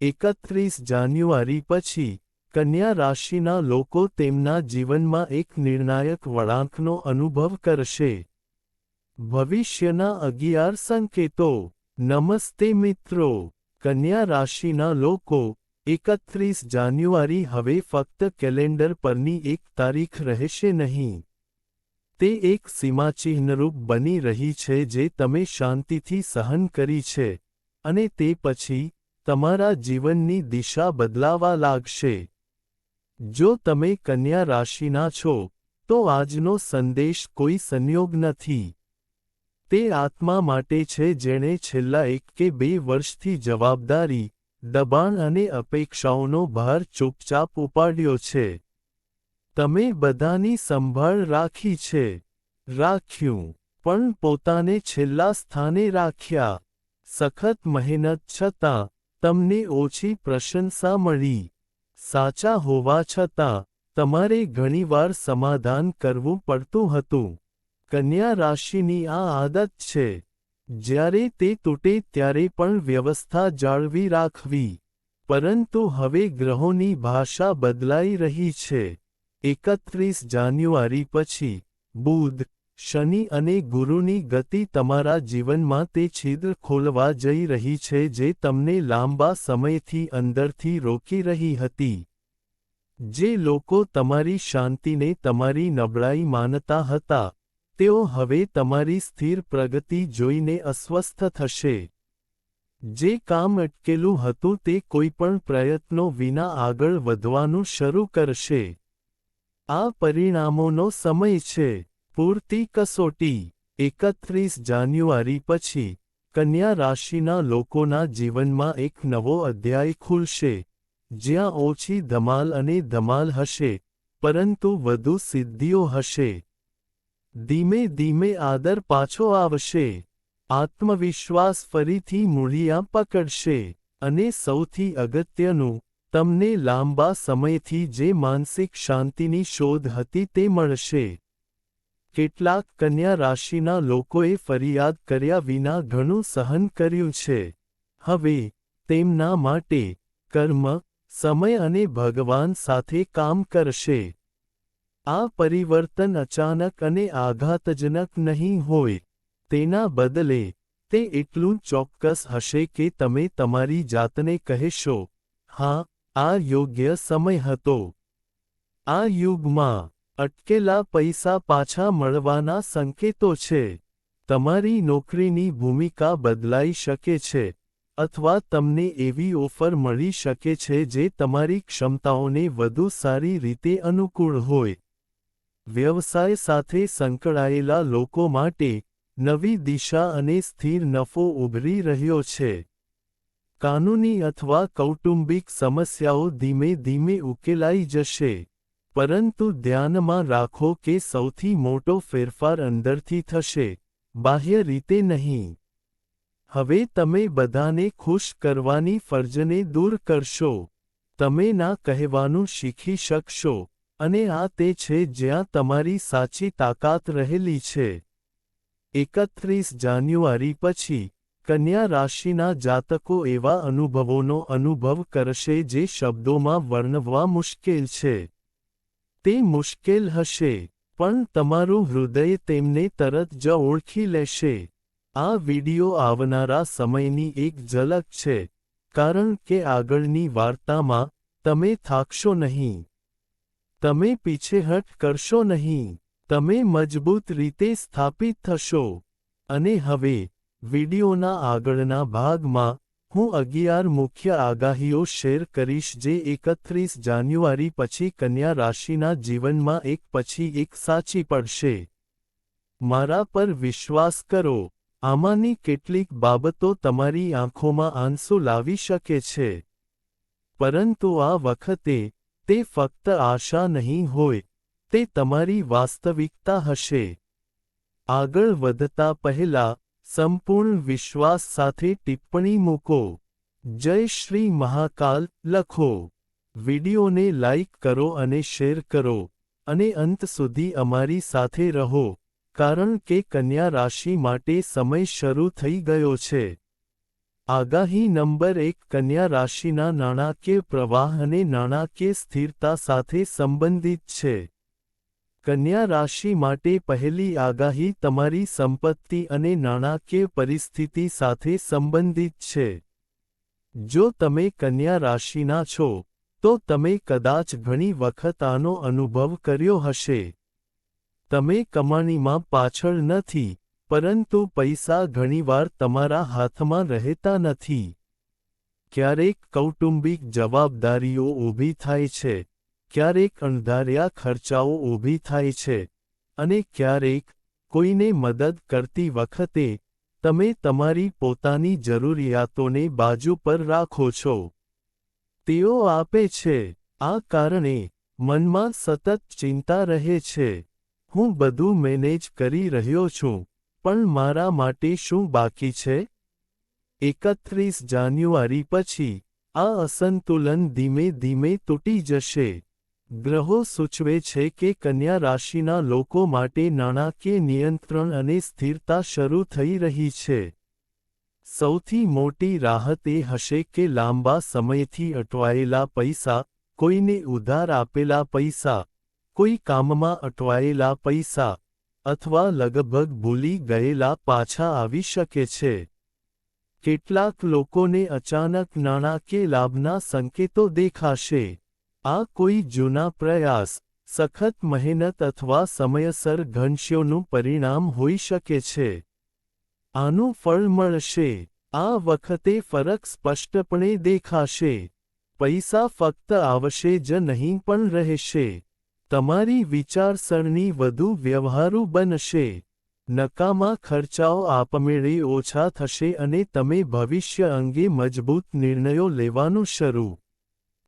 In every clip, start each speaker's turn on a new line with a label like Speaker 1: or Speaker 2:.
Speaker 1: એકત્રીસ જાન્યુઆરી પછી, કન્યા રાશિના લોકો તેમના જીવનમાં એક નિર્ણાયક વળાંકનો અનુભવ કરશે. ભવિષ્યના અગિયાર સંકેતો. નમસ્તે મિત્રો. કન્યા રાશિના લોકો, એકત્રીસ જાન્યુઆરી હવે ફક્ત કેલેન્ડર પરની એક તારીખ રહેશે નહીં. તે એક સીમાચિહ્નરૂપ બની રહી છે જે તમે શાંતિથી સહન કરી છે. અને તે પછી તમારા જીવનની દિશા બદલાવા લાગશે. જો તમે કન્યા રાશિના છો, તો આજનો સંદેશ કોઈ સંયોગ નથી. તે આત્મા માટે છે જેણે છેલ્લા એક કે બે વર્ષથી જવાબદારી, દબાણ અને અપેક્ષાઓનો ભાર ચૂપચાપ ઉપાડ્યો છે. તમે બધાની સંભાળ રાખી છે. રાખ્યું, પણ પોતાને છેલ્લા સ્થાને રાખ્યા. સખત મહેનત છતાં તમને ઓછી પ્રશંસા મળી. સાચા હોવા છતાં, તમારે ઘણીવાર સમાધાન કરવું પડતું હતું. કન્યા રાશિની આ આદત છે. જ્યારે તે તૂટે ત્યારે પણ વ્યવસ્થા જાળવી રાખવી. પરંતુ હવે ગ્રહોની ભાષા બદલાઈ રહી છે. એકત્રીસ જાન્યુઆરી પછી બુધ શનિ અને ગુરુની ગતિ તમારા જીવનમાં તે છિદ્ર ખોલવા જઈ રહી છે જે તમને લાંબા સમયથી અંદરથી રોકી રહી હતી. જે લોકો તમારી શાંતિને તમારી નબળાઈ માનતા હતા, તેઓ હવે તમારી સ્થિર પ્રગતિ જોઈને અસ્વસ્થ થશે. જે કામ અટકેલું હતું તે કોઈપણ પ્રયત્નો વિના આગળ વધવાનું શરૂ કરશે. આ પરિણામોનો સમય છે. પૂરતી કસોટી એકત્રીસ જાન્યુઆરી પછી કન્યા રાશિના લોકોના જીવનમાં એક નવો અધ્યાય ખુલશે, જ્યાં ઓછી ધમાલ અને ધમાલ હશે, પરંતુ વધુ સિદ્ધિઓ હશે. ધીમે ધીમે આદર પાછો આવશે. આત્મવિશ્વાસ ફરીથી મૂળિયા પકડશે અને સૌથી અગત્યનું, તમને લાંબા સમયથી જે માનસિક શાંતિની શોધ હતી તે મળશે. કેટલાક કન્યા રાશિના લોકોએ ફરિયાદ કર્યા વિના ઘણું સહન કર્યું છે. હવે, તેમના માટે કર્મ, સમય અને ભગવાન સાથે કામ કરશે. આ પરિવર્તન અચાનક અને આઘાતજનક નહીં હોય. તેના બદલે, તે એટલું ચોક્કસ હશે કે તમે તમારી જાતને કહેશો, હા, આ યોગ્ય સમય હતો. આ યુગમાં અટકેલા પૈસા પાછા મળવાના સંકેતો છે. તમારી નોકરીની ભૂમિકા બદલાઈ શકે છે, અથવા તમને એવી ઓફર મળી શકે છે જે તમારી ક્ષમતાઓને વધુ સારી રીતે અનુકૂળ હોય. વ્યવસાય સાથે સંકળાયેલા લોકો માટે નવી દિશા અને સ્થિર નફો ઉભરી રહ્યો છે. કાનૂની અથવા કૌટુંબિક સમસ્યાઓ ધીમે ધીમે ઉકેલાઈ જશે. પરંતુ ધ્યાનમાં રાખો કે સૌથી મોટો ફેરફાર અંદરથી થશે, બાહ્ય રીતે નહીં. હવે તમે બધાને ખુશ કરવાની ફરજને દૂર કરશો. તમે ના કહેવાનું શીખી શકશો, અને આ તે છે જ્યાં તમારી સાચી તાકાત રહેલી છે. એકત્રીસ જાન્યુઆરી પછી, કન્યા રાશિના જાતકો એવા અનુભવોનો અનુભવ કરશે જે શબ્દોમાં વર્ણવવા મુશ્કેલ છે. તે મુશ્કેલ હશે, પણ તમારું હૃદય તેમને તરત જ ઓળખી લેશે. આ વિડિયો આવનારા સમયની એક ઝલક છે, કારણ કે આગળની વાર્તામાં તમે થાકશો નહીં. તમે પીછેહટ કરશો નહીં, તમે મજબૂત રીતે સ્થાપિત થશો. અને હવે વિડિયોના આગળના ભાગમાં હું અગિયાર મુખ્ય આગાહીઓ શેર કરીશ જે એકત્રીસ જાન્યુઆરી પછી કન્યા રાશિના જીવનમાં એક પછી એક સાચી પડશે. મારા પર વિશ્વાસ કરો. આમાંની કેટલીક બાબતો તમારી આંખોમાં આંસુ લાવી શકે છે. પરંતુ આ વખતે, તે ફક્ત આશા નહીં હોય, તે તમારી વાસ્તવિકતા હશે. આગળ વધતા પહેલા સંપૂર્ણ વિશ્વાસ સાથે ટિપ્પણી મૂકો. જય શ્રી મહાકાલ, લખો. વિડિયોને લાઇક કરો અને શેર કરો. અને અંત સુધી અમારી સાથે રહો, કારણ કે કન્યા રાશિ માટે સમય શરૂ થઈ ગયો છે. આગાહી નંબર એક, કન્યા રાશિના નાણાકીય પ્રવાહ અને નાણાકીય સ્થિરતા સાથે સંબંધિત છે. કન્યા રાશિ માટે પહેલી આગાહી તમારી સંપત્તિ અને નાણાકીય પરિસ્થિતિ સાથે સંબંધિત છે. જો તમે કન્યા રાશિના છો, તો તમે કદાચ ઘણી વખત આનો અનુભવ કર્યો હશે. તમે કમાણીમાં પાછળ નથી, પરંતુ પૈસા ઘણીવાર તમારા હાથમાં રહેતા નથી. ક્યારેક કૌટુંબિક જવાબદારીઓ ઊભી થાય છે. ક્યારેક અણધાર્યા ખર્ચાઓ ઊભી થાય છે અને ક્યારેક કોઈને મદદ કરતી વખતે તમે તમારી પોતાની જરૂરિયાતોને બાજુ પર રાખો છો. તેઓ આપે છે. આ કારણે મનમાં સતત ચિંતા રહે છે. હું બધું મેનેજ કરી રહ્યો છું, પણ મારા માટે શું બાકી છે? એકત્રીસ જાન્યુઆરી પછી આ અસંતુલન ધીમે ધીમે તૂટી જશે. ગ્રહો સૂચવે છે કે કન્યા રાશિના લોકો માટે નાણાકીય નિયંત્રણ અને સ્થિરતા શરૂ થઈ રહી છે. સૌથી મોટી રાહત એ હશે કે લાંબા સમયથી અટવાયેલા પૈસા, કોઈને ઉધાર આપેલા પૈસા, કોઈ કામમાં અટવાયેલા પૈસા, અથવા લગભગ ભૂલી ગયેલા પાછા આવી શકે છે. કેટલાક લોકોને અચાનક નાણાકીય લાભના સંકેતો દેખાશે. આ કોઈ જૂના પ્રયાસ, સખત મહેનત અથવા સમયસર ઘનશ્યોનું પરિણામ હોઈ શકે છે. આનું ફળ મળશે, આ વખતે ફરક સ્પષ્ટપણે દેખાશે. પૈસા ફક્ત આવશે જ નહીં પણ રહેશે. તમારી વિચારસરણી વધુ વ્યવહારુ બનશે. નકામા ખર્ચાઓ આપમેળે ઓછા થશે અને તમે ભવિષ્ય અંગે મજબૂત નિર્ણયો લેવાનું શરૂ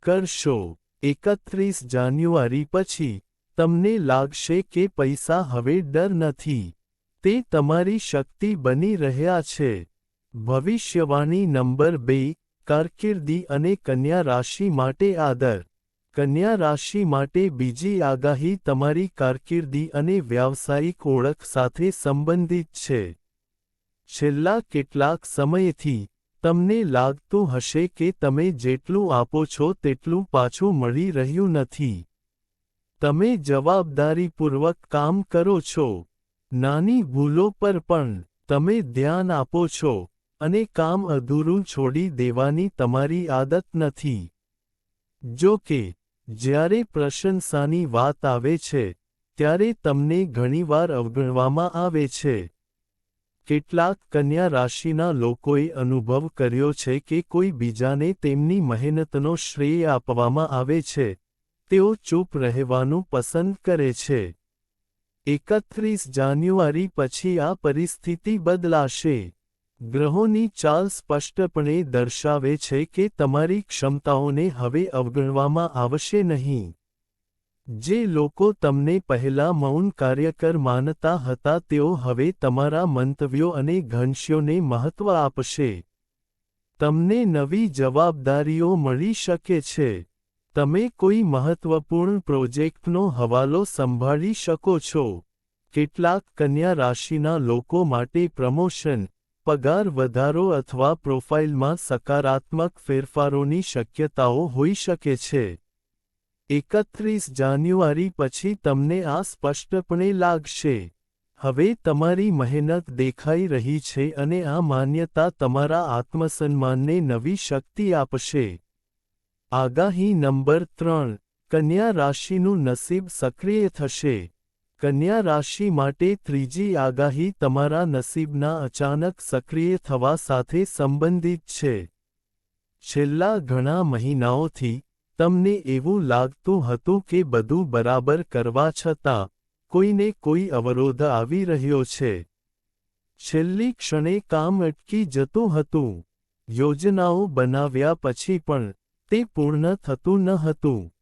Speaker 1: કરશો. એકત્રીસ જાન્યુઆરી પછી, તમને લાગશે કે પૈસા હવે ડર નથી. તે તમારી શક્તિ બની રહ્યા છે. ભવિષ્યવાણી નંબર બે, કારકિર્દી અને કન્યા રાશિ માટે આદર. કન્યા રાશિ માટે બીજી આગાહી તમારી કારકિર્દી અને વ્યાવસાયિક ઓળખ સાથે સંબંધિત છે. છેલ્લા કેટલાક સમયથી તમને લાગતું હશે કે તમે જેટલું આપો છો તેટલું પાછું મળી રહ્યું નથી. તમે જવાબદારીપૂર્વક કામ કરો છો. નાની ભૂલો પર પણ તમે ધ્યાન આપો છો અને કામ અધૂરું છોડી દેવાની તમારી આદત નથી. જો કે, જ્યારે પ્રશંસાની વાત આવે છે, ત્યારે તમને ઘણીવાર અવગણવામાં આવે છે. કેટલાક કન્યા રાશિના લોકોએ અનુભવ કર્યો છે કે કોઈ બીજાને તેમની મહેનતનો શ્રેય આપવામાં આવે છે. તેઓ ચૂપ રહેવાનું પસંદ કરે છે. એકત્રીસ જાન્યુઆરી પછી આ પરિસ્થિતિ બદલાશે. ગ્રહોની ચાલ સ્પષ્ટપણે દર્શાવે છે કે તમારી ક્ષમતાઓને હવે અવગણવામાં આવશે નહીં. જે લોકો તમને પહેલા મૌન કાર્યકર માનતા હતા તેઓ હવે તમારા મંતવ્યો અને ઘંશ્યોને મહત્વ આપશે. તમને નવી જવાબદારીઓ મળી શકે છે. તમે કોઈ મહત્વપૂર્ણ પ્રોજેક્ટનો હવાલો સંભાળી શકો છો. કેટલાક કન્યા રાશિના લોકો માટે પ્રમોશન, પગાર વધારો અથવા પ્રોફાઇલમાં સકારાત્મક ફેરફારોની શક્યતાઓ હોઈ શકે છે. એકત્રીસ જાન્યુઆરી પછી તમને આ સ્પષ્ટપણે લાગશે. હવે તમારી મહેનત દેખાઈ રહી છે અને આ માન્યતા તમારા આત્મસન્માનને નવી શક્તિ આપશે. આગાહી નંબર ત્રણ. કન્યા રાશિનું નસીબ સક્રિય થશે. કન્યા રાશિ માટે ત્રીજી આગાહી તમારા નસીબના અચાનક સક્રિય થવા સાથે સંબંધિત છે. છેલ્લા ઘણા મહિનાઓથી તમને એવું લાગતું હતું કે બધું બરાબર કરવા છતાં, કોઈને કોઈ અવરોધ આવી રહ્યો છે. છેલ્લી ક્ષણે કામ અટકી જતું હતું. યોજનાઓ બનાવ્યા પછી પણ તે પૂર્ણ થતું ન હતું.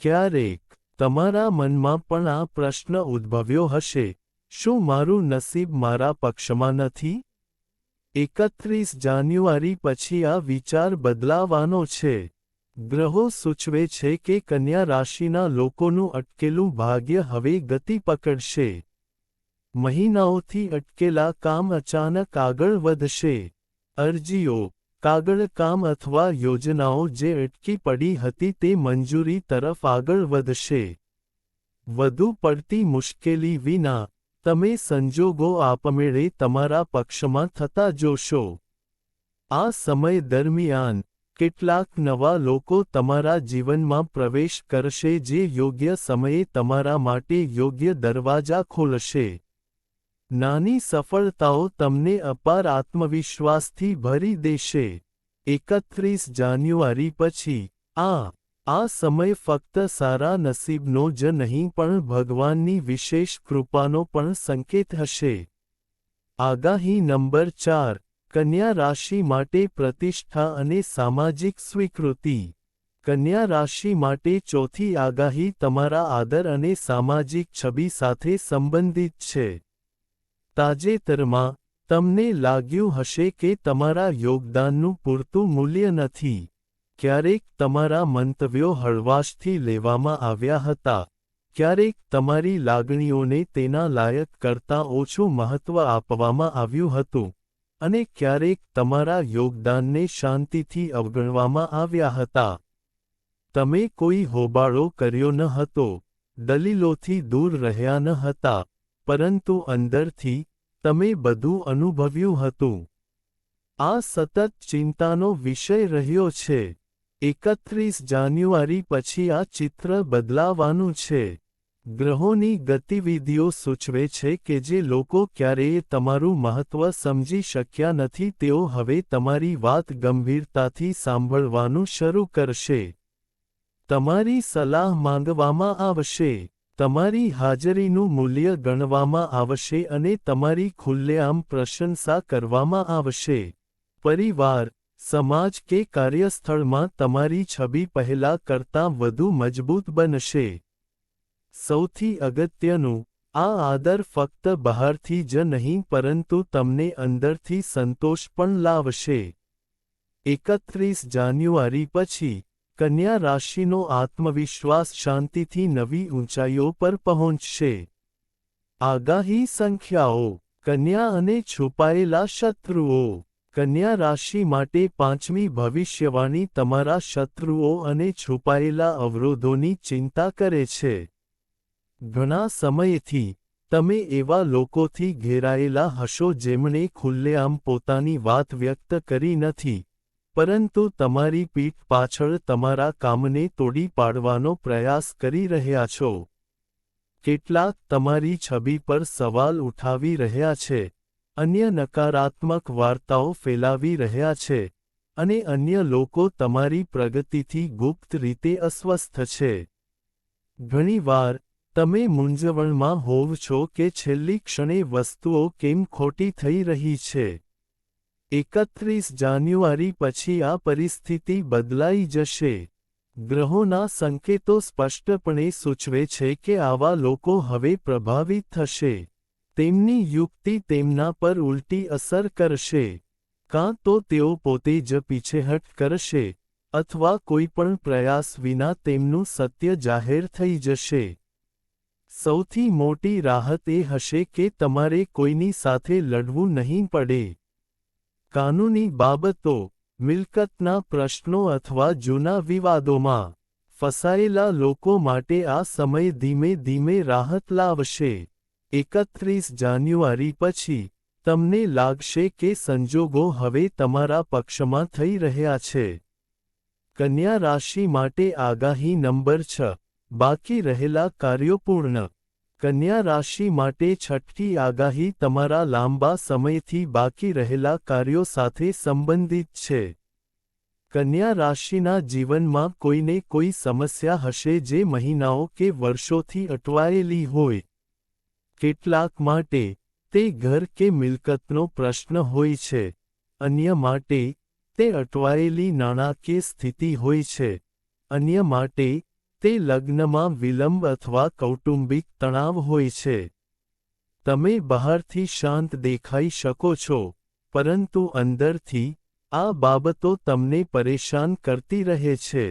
Speaker 1: ક્યારેક તમારા મનમાં પણ આ પ્રશ્ન ઉદ્ભવ્યો હશે, શું મારું નસીબ મારા પક્ષમાં નથી? એકત્રીસ જાન્યુઆરી પછી આ વિચાર બદલાવાનો છે. ગ્રહો સૂચવે છે કે કન્યા રાશિના લોકોનું અટકેલું ભાગ્ય હવે ગતિ પકડશે. મહિનાઓથી અટકેલા કામ અચાનક આગળ વધશે. અરજીઓ, કાગળ કામ અથવા યોજનાઓ જે અટકી પડી હતી તે મંજૂરી તરફ આગળ વધશે. વધુ પડતી મુશ્કેલી વિના, તમે સંજોગો આપમેળે તમારા પક્ષમાં થતા જોશો. આ સમય દરમિયાન કેટલાક નવા લોકો તમારા જીવનમાં પ્રવેશ કરશે જે યોગ્ય સમયે તમારા માટે યોગ્ય દરવાજા ખોલશે. નાની સફળતાઓ તમને અપાર આત્મવિશ્વાસથી ભરી દેશે. એકત્રીસ જાન્યુઆરી પછી, આ આ સમય ફક્ત સારા નસીબનો જ નહીં પણ ભગવાનની વિશેષ કૃપાનો પણ સંકેત હશે. આગાહી નંબર ચાર કન્યા રાશિ માટે પ્રતિષ્ઠા અને સામાજિક સ્વીકૃતિ. કન્યા રાશિ માટે ચોથી આગાહી તમારા આદર અને સામાજિક છબી સાથે સંબંધિત છે. તાજેતરમાં, તમને લાગ્યું હશે કે તમારા યોગદાનનું પૂરતું મૂલ્ય નથી. ક્યારેક તમારા મંતવ્યો હળવાશથી લેવામાં આવ્યા હતા. ક્યારેક તમારી લાગણીઓને તેના લાયક કરતાં ઓછું મહત્ત્વ આપવામાં આવ્યું હતું. અને ક્યારેક તમારા યોગદાનને શાંતિથી અવગણવામાં આવ્યા હતા. તમે કોઈ હોબાળો કર્યો ન હતો, દલીલોથી દૂર રહ્યા ન હતા, પરંતુ અંદરથી તમે બધું અનુભવ્યું હતું. આ સતત ચિંતાનો વિષય રહ્યો છે. એકત્રીસ જાન્યુઆરી પછી આ ચિત્ર બદલાવાનું છે. ગ્રહોની ગતિવિધિઓ સૂચવે છે કે જે લોકો ક્યારેય તમારું મહત્વ સમજી શક્યા નથી, તેઓ હવે તમારી વાત ગંભીરતાથી સાંભળવાનું શરૂ કરશે. તમારી સલાહ માંગવામાં આવશે. તમારી હાજરીનું મૂલ્ય ગણવામાં આવશે અને તમારી ખુલ્લેઆમ પ્રશંસા કરવામાં આવશે. પરિવાર, સમાજ કે કાર્યસ્થળમાં તમારી છબી પહેલા કરતાં વધુ મજબૂત બનશે. સૌથી અગત્યનું, આ આદર ફક્ત બહારથી જ નહીં પરંતુ તમને અંદરથી સંતોષ પણ લાવશે. એકત્રીસ જાન્યુઆરી પછી, કન્યા રાશિનો આત્મવિશ્વાસ શાંતિથી નવી ઊંચાઈઓ પર પહોંચશે. આગાહી સંખ્યાઓ, કન્યા અને છુપાયેલા શત્રુઓ. કન્યા રાશિ માટે પાંચમી ભવિષ્યવાણી તમારા શત્રુઓ અને છુપાયેલા અવરોધોની ચિંતા કરે છે. ઘણા સમયથી તમે એવા લોકોથી ઘેરાયેલા હશો જેમણે ખુલ્લેઆમ પોતાની વાત વ્યક્ત કરી નથી, પરંતુ તમારી પીઠ પાછળ તમારા કામને તોડી પાડવાનો પ્રયાસ કરી રહ્યા છો. કેટલાક તમારી છબી પર સવાલ ઉઠાવી રહ્યા છે, અન્ય નકારાત્મક વાર્તાઓ ફેલાવી રહ્યા છે, અને અન્ય લોકો તમારી પ્રગતિથી ગુપ્ત રીતે અસ્વસ્થ છે. ઘણીવાર તમે મૂંઝવણમાં હોવ છો કે છેલ્લી ક્ષણે વસ્તુઓ કેમ ખોટી થઈ રહી છે? એકત્રીસ જાન્યુઆરી પછી આ પરિસ્થિતિ બદલાઈ જશે. ગ્રહોના સંકેતો સ્પષ્ટપણે સૂચવે છે કે આવા લોકો હવે પ્રભાવિત થશે. તેમની યુક્તિ તેમના પર ઉલટી અસર કરશે. કાં તો તેઓ પોતે જ પીછેહટ કરશે, અથવા કોઈપણ પ્રયાસ વિના તેમનું સત્ય જાહેર થઈ જશે. સૌથી મોટી રાહત એ હશે કે તમારે કોઈની સાથે લડવું નહીં પડે. કાનૂની બાબતો, મિલકતના પ્રશ્નો અથવા જૂના વિવાદોમાં, ફસાયેલા લોકો માટે આ સમય ધીમે ધીમે રાહત લાવશે. એકત્રીસ જાન્યુઆરી પછી, તમને લાગશે કે સંજોગો હવે તમારા પક્ષમાં થઈ રહ્યા છે. કન્યા રાશિ માટે આગાહી નંબર છ. બાકી રહેલા કાર્યો પૂર્ણ. કન્યા રાશિ માટે છઠ્ઠી આગાહી તમારા લાંબા સમયથી બાકી રહેલા કાર્યો સાથે સંબંધિત છે. કન્યા રાશિના જીવનમાં કોઈને કોઈ સમસ્યા હશે જે મહિનાઓ કે વર્ષોથી અટવાયેલી હોય. કેટલાક માટે તે ઘર કે મિલકતનો પ્રશ્ન હોય છે. અન્ય માટે તે અટવાયેલી નાણાકીય સ્થિતિ હોય છે. અન્ય માટે તે લગ્નમાં વિલંબ અથવા કૌટુંબિક તણાવ હોય છે. તમે બહારથી શાંત દેખાઈ શકો છો, પરંતુ અંદરથી આ બાબતો તમને પરેશાન કરતી રહે છે.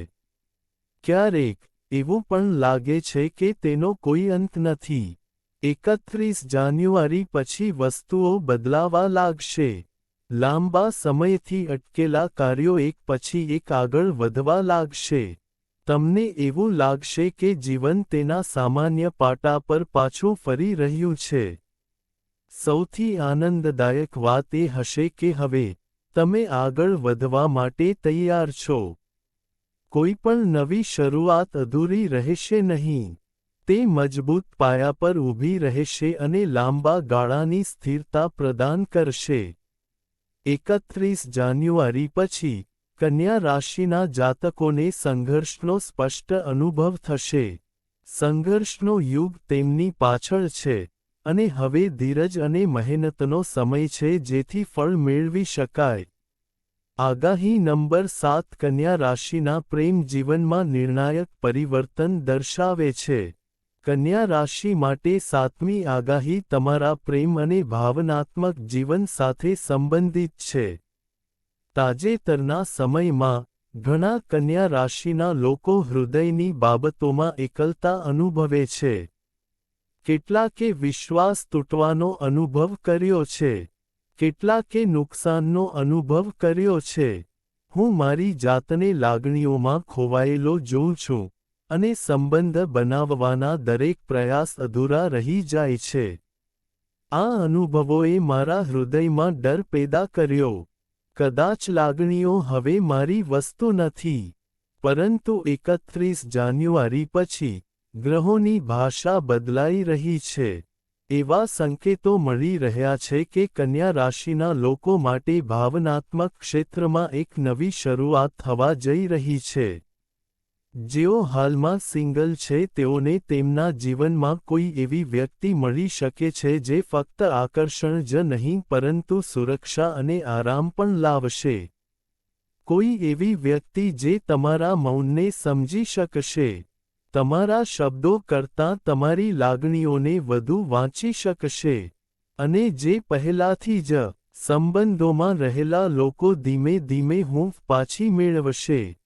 Speaker 1: ક્યારેક એવું પણ લાગે છે કે તેનો કોઈ અંત નથી. એકત્રીસ જાન્યુઆરી પછી વસ્તુઓ બદલાવા લાગશે. લાંબા સમયથી અટકેલા કાર્યો એક પછી એક આગળ વધવા લાગશે. તમને એવું લાગશે કે જીવન તેના સામાન્ય પાટા પર પાછું ફરી રહ્યું છે. સૌથી આનંદદાયક વાત એ હશે કે હવે, તમે આગળ વધવા માટે તૈયાર છો. કોઈ પણ નવી શરૂઆત અધૂરી રહેશે નહીં. તે મજબૂત પાયા પર ઊભી રહેશે અને લાંબા ગાળાની સ્થિરતા પ્રદાન કરશે. એકત્રીસ જાન્યુઆરી પછી કન્યા રાશિના જાતકોને સંઘર્ષનો સ્પષ્ટ અનુભવ થશે. સંઘર્ષનો યુગ તેમની પાછળ છે અને હવે ધીરજ અને મહેનતનો સમય છે જેથી ફળ મેળવી શકાય. આગાહી નંબર સાત કન્યા રાશિના પ્રેમ જીવનમાં નિર્ણાયક પરિવર્તન દર્શાવે છે. કન્યા રાશિ માટે સાતમી આગાહી તમારા પ્રેમ અને ભાવનાત્મક જીવન સાથે સંબંધિત છે. તાજેતરના સમયમાં, ઘણા કન્યા રાશિના લોકો હૃદયની બાબતોમાં એકલતા અનુભવે છે. કેટલાકે વિશ્વાસ તૂટવાનો અનુભવ કર્યો છે. કેટલાકે નુકસાનનો અનુભવ કર્યો છે. હું મારી જાતને લાગણીઓમાં ખોવાયેલો જોઉં છું અને સંબંધ બનાવવાના દરેક પ્રયાસ અધૂરા રહી જાય છે. આ અનુભવોએ મારા હૃદયમાં ડર પેદા કર્યો. કદાચ લાગણીઓ હવે મારી વસ્તુ નથી. પરંતુ એકત્રીસ જાન્યુઆરી પછી ગ્રહોની ભાષા બદલાઈ રહી છે. એવા સંકેતો મળી રહ્યા છે કે કન્યા રાશિના લોકો માટે ભાવનાત્મક ક્ષેત્રમાં એક નવી શરૂઆત થવા જઈ રહી છે. જેઓ હાલમાં સિંગલ છે, તેઓને તેમના જીવનમાં કોઈ એવી વ્યક્તિ મળી શકે છે જે ફક્ત આકર્ષણ જ નહીં, પરંતુ સુરક્ષા અને આરામ પણ લાવશે. કોઈ એવી વ્યક્તિ જે તમારા મૌનને સમજી શકશે. તમારા શબ્દો કરતાં તમારી લાગણીઓને વધુ વાંચી શકશે. અને જે પહેલાથી જ સંબંધોમાં રહેલા લોકો ધીમે ધીમે હૂંફ પાછી મેળવશે.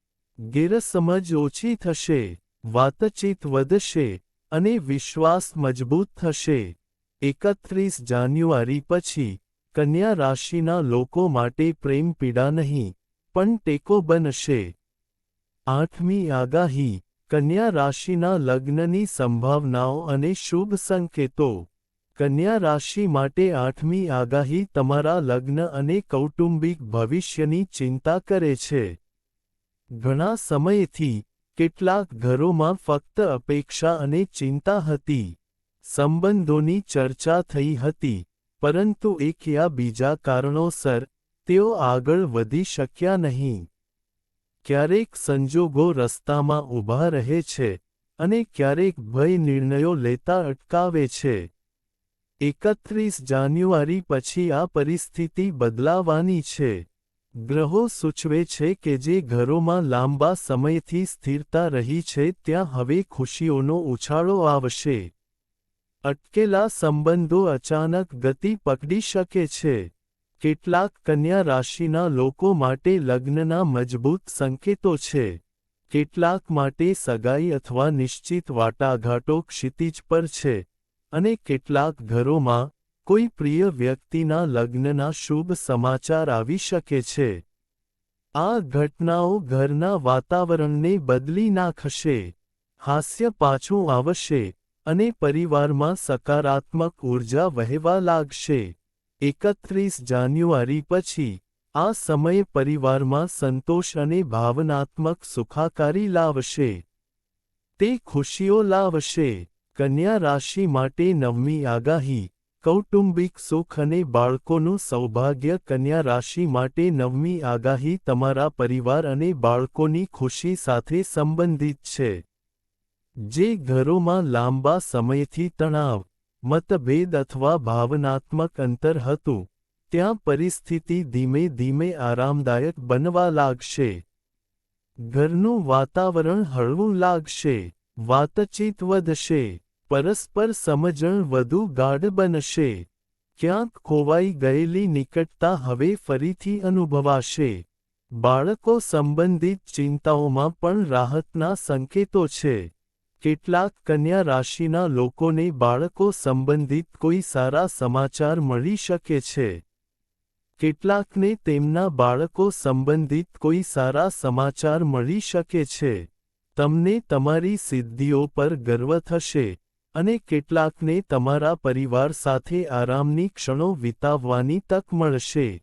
Speaker 1: ગેરસમજ ઓછી થશે, વાતચીત વધશે અને વિશ્વાસ મજબૂત થશે. એકત્રીસ જાન્યુઆરી પછી કન્યા રાશિના લોકો માટે પ્રેમ પીડા નહીં, પણ ટેકો બનશે. આઠમી આગાહી, કન્યા રાશિના લગ્નની સંભાવનાઓ અને શુભ સંકેતો. કન્યા રાશિ માટે આઠમી આગાહી તમારા લગ્ન અને કૌટુંબિક ભવિષ્યની ચિંતા કરે છે. ઘણા સમયથી કેટલાક ઘરોમાં ફક્ત અપેક્ષા અને ચિંતા હતી. સંબંધોની ચર્ચા થઈ હતી, પરંતુ એક યા બીજા કારણોસર તેઓ આગળ વધી શક્યા નહીં. ક્યારેક સંજોગો રસ્તામાં ઊભા રહે છે અને ક્યારેક ભય નિર્ણયો લેતા અટકાવે છે. એકત્રીસ જાન્યુઆરી પછી આ પરિસ્થિતિ બદલાવાની છે. ગ્રહો સૂચવે છે કે જે ઘરોમાં લાંબા સમયથી સ્થિરતા રહી છે, ત્યાં હવે ખુશીઓનો ઉછાળો આવશે. અટકેલા સંબંધો અચાનક ગતિ પકડી શકે છે. કેટલાક કન્યા રાશિના લોકો માટે લગ્નના મજબૂત સંકેતો છે. કેટલાક માટે સગાઈ અથવા નિશ્ચિત વાટાઘાટો ક્ષિતિજ પર છે. અને કેટલાક ઘરોમાં કોઈ પ્રિય વ્યક્તિના લગ્નના શુભ સમાચાર આવી શકે છે. આ ઘટનાઓ ઘરના વાતાવરણને બદલી નાખશે, હાસ્ય પાછું આવશે અને પરિવારમાં સકારાત્મક ઊર્જા વહેવા લાગશે. એકત્રીસ જાન્યુઆરી પછી આ સમય પરિવારમાં સંતોષ અને ભાવનાત્મક સુખાકારી લાવશે. તે ખુશીઓ લાવશે, કન્યા રાશિ માટે નવમી આગાહી કૌટુંબિક સુખ અને બાળકોનું સૌભાગ્ય કન્યા રાશિ માટે નવમી આગાહી તમારા પરિવાર અને બાળકોની ખુશી સાથે સંબંધિત છે. જે ઘરોમાં લાંબા સમયથી તણાવ, મતભેદ અથવા ભાવનાત્મક અંતર હતું, ત્યાં પરિસ્થિતિ ધીમે ધીમે આરામદાયક બનવા લાગશે. ઘરનું વાતાવરણ હળવું લાગશે, વાતચીત વધશે. પરસ્પર સમજણ વધુ ગાઢ બનશે. ક્યાંક ખોવાઈ ગયેલી નિકટતા હવે ફરીથી અનુભવાશે. બાળકો સંબંધિત ચિંતાઓમાં પણ રાહતના સંકેતો છે. કેટલાક કન્યા રાશિના લોકોને બાળકો સંબંધિત કોઈ સારા સમાચાર મળી શકે છે. કેટલાકને તેમના બાળકો સંબંધિત કોઈ સારા સમાચાર મળી શકે છે. તમને તમારી સિદ્ધિઓ પર ગર્વ થશે. અને કેટલાકને તમારા પરિવાર સાથે આરામની ક્ષણો વિતાવવાની તક મળશે.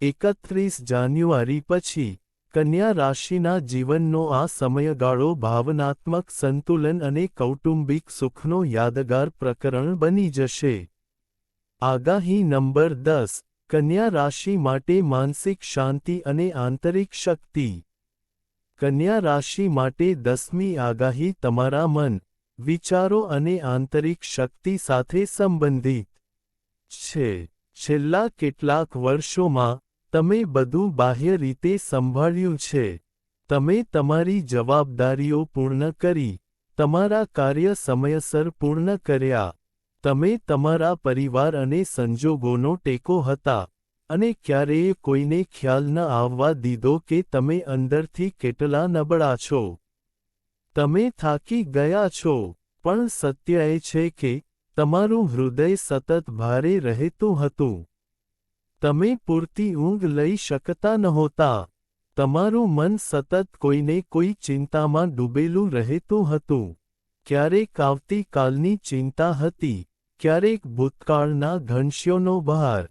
Speaker 1: એકત્રીસ જાન્યુઆરી પછી, કન્યા રાશિના જીવનનો આ સમયગાળો ભાવનાત્મક સંતુલન અને કૌટુંબિક સુખનો યાદગાર પ્રકરણ બની જશે. આગાહી નંબર દસ, કન્યા રાશિ માટે માનસિક શાંતિ અને આંતરિક શક્તિ. કન્યા રાશિ માટે દસમી આગાહી તમારા મન વિચારો અને આંતરિક શક્તિ સાથે સંબંધિત છે. છેલ્લા કેટલાક વર્ષોમાં, તમે બધું બાહ્ય રીતે સંભાળ્યું છે. તમે તમારી જવાબદારીઓ પૂર્ણ કરી, તમારા કાર્ય સમયસર પૂર્ણ કર્યા. તમે તમારા પરિવાર અને સંજોગોનો ટેકો હતા અને ક્યારેય કોઈને ખ્યાલ ન આવવા દીધો કે તમે અંદરથી કેટલા નબળા છો. તમે થાકી ગયા છો, પણ સત્ય એ છે કે તમારું હૃદય સતત ભારે રહેતું હતું. તમે પૂરતી ઊંઘ લઈ શકતા નહોતા. તમારું મન સતત કોઈને કોઈ ચિંતામાં ડૂબેલું રહેતું હતું. ક્યારેક આવતીકાલની ચિંતા હતી, ક્યારેક ભૂતકાળના ઘનશ્યોનો બહાર.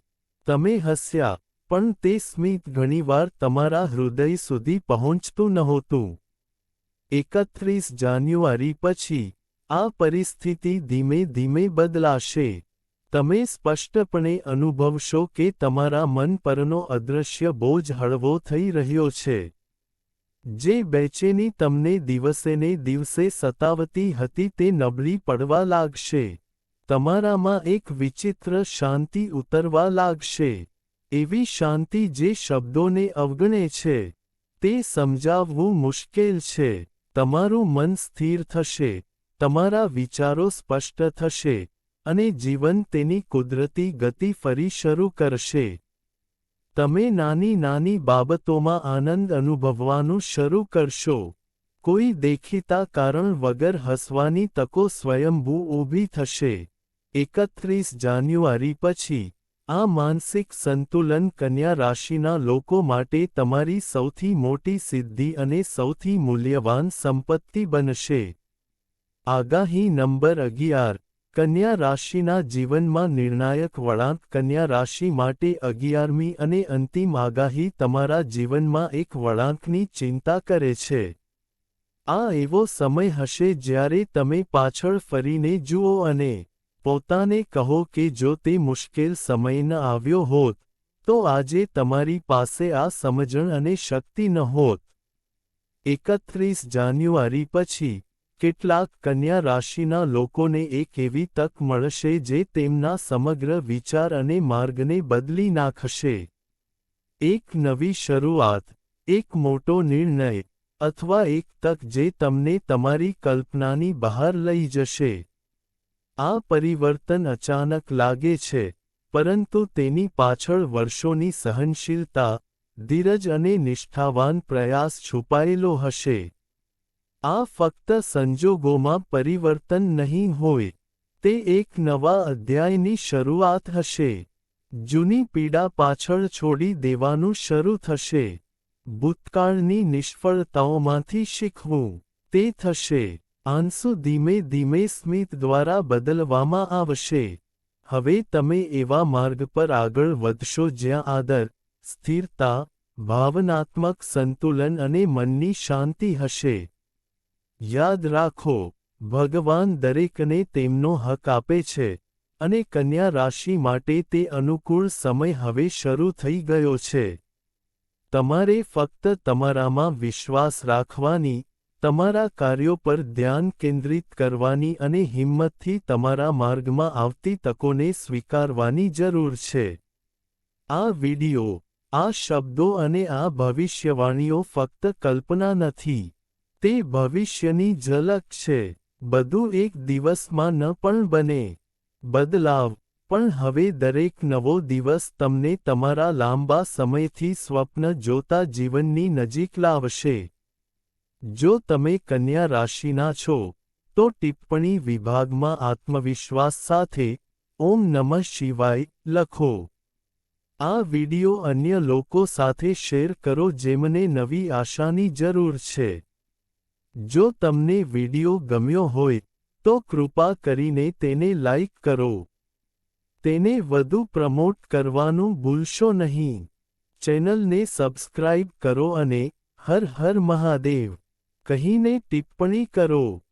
Speaker 1: તમે હસ્યા, પણ તે સ્મિત ઘણીવાર તમારા હૃદય સુધી પહોંચતું નહોતું. એકત્રીસ જાન્યુઆરી પછી, આ પરિસ્થિતિ ધીમે ધીમે બદલાશે. તમે સ્પષ્ટપણે અનુભવશો કે તમારા મન પરનો અદૃશ્ય બોજ હળવો થઈ રહ્યો છે. જે બેચેની તમને દિવસેને દિવસે સતાવતી હતી તે નબળી પડવા લાગશે. તમારામાં એક વિચિત્ર શાંતિ ઉતરવા લાગશે. એવી શાંતિ જે શબ્દોને અવગણે છે. તે સમજાવવું મુશ્કેલ છે. તમારું મન સ્થિર થશે, તમારા વિચારો સ્પષ્ટ થશે અને જીવન તેની કુદરતી ગતિ ફરી શરૂ કરશે. તમે નાની નાની બાબતોમાં આનંદ અનુભવવાનું શરૂ કરશો. કોઈ દેખીતા કારણ વગર હસવાની તકો સ્વયંભૂ ઊભી થશે. એકત્રીસ જાન્યુઆરી પછી આ માનસિક સંતુલન કન્યા રાશિના લોકો માટે તમારી સૌથી મોટી સિદ્ધિ અને સૌથી મૂલ્યવાન સંપત્તિ બનશે. આગાહી નંબર અગિયાર. કન્યા રાશિના જીવનમાં નિર્ણાયક વળાંક કન્યા રાશિ માટે અગિયારમી અને અંતિમ આગાહી તમારા જીવનમાં એક વળાંકની ચિંતા કરે છે. આ એવો સમય હશે જ્યારે તમે પાછળ ફરીને જુઓ અને પોતાને કહો કે જો તે મુશ્કેલ સમય ન આવ્યો હોત, તો આજે તમારી પાસે આ સમજણ અને શક્તિ ન હોત. એકત્રીસ જાન્યુઆરી પછી, કેટલાક કન્યા રાશિના લોકોને એક એવી તક મળશે જે તેમના સમગ્ર વિચાર અને માર્ગને બદલી નાખશે. એક નવી શરૂઆત, એક મોટો નિર્ણય, અથવા એક તક જે તમને તમારી કલ્પનાની બહાર લઈ જશે. આ પરિવર્તન અચાનક લાગે છે, પરંતુ તેની પાછળ વર્ષોની સહનશીલતા, ધીરજ અને નિષ્ઠાવાન પ્રયાસ છુપાયેલો હશે. આ ફક્ત સંજોગોમાં પરિવર્તન નહીં હોય, તે એક નવા અધ્યાયની શરૂઆત હશે. જૂની પીડા પાછળ છોડી દેવાનું શરૂ થશે. ભૂતકાળની નિષ્ફળતાઓમાંથી શીખવું, તે થશે. આંસુ ધીમે ધીમે સ્મિત દ્વારા બદલવામાં આવશે. હવે તમે એવા માર્ગ પર આગળ વધશો જ્યાં આદર, સ્થિરતા, ભાવનાત્મક સંતુલન અને મનની શાંતિ હશે. યાદ રાખો, ભગવાન દરેકને તેમનો હક આપે છે અને કન્યા રાશિ માટે તે અનુકૂળ સમય હવે શરૂ થઈ ગયો છે. તમારે ફક્ત તમારામાં વિશ્વાસ રાખવાની તમારા કાર્યો પર ધ્યાન કેન્દ્રિત કરવાની અને હિંમતથી તમારા માર્ગમાં આવતી તકોને સ્વીકારવાની જરૂર છે. આ વિડિયો આ શબ્દો અને આ ભવિષ્યવાણીઓ ફક્ત કલ્પના નથી. તે ભવિષ્યની ઝલક છે. બધું એક દિવસમાં ન પણ બને. બદલાવ, પણ હવે દરેક નવો દિવસ તમને તમારા લાંબા સમયથી સ્વપ્ન જોતા જીવનની નજીક લાવશે. જો તમે કન્યા રાશિના છો, તો ટિપ્પણી વિભાગમાં આત્મવિશ્વાસ સાથે ઓમ નમઃ શિવાય લખો. આ વિડિયો અન્ય લોકો સાથે શેર કરો જેમને નવી આશાની જરૂર છે. જો તમને વિડિયો ગમ્યો હોય, તો કૃપા કરીને તેને લાઇક કરો. તેને વધુ પ્રમોટ કરવાનું ભૂલશો નહીં. ચેનલને સબસ્ક્રાઇબ કરો અને હર હર મહાદેવ. કહીને ટિપ્પણી કરો.